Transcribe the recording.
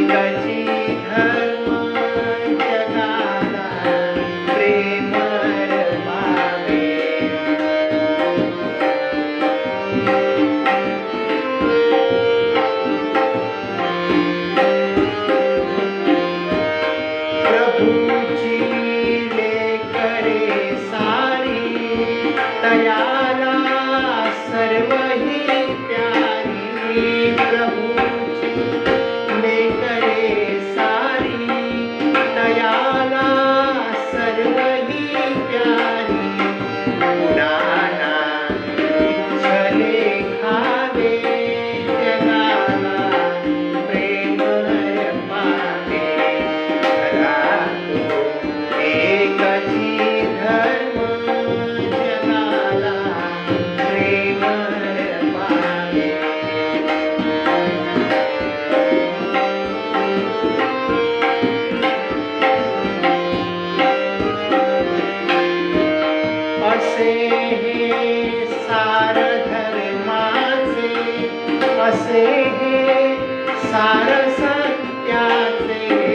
Pikachu. हे सार धर्माचे असे हे सार सत्याचे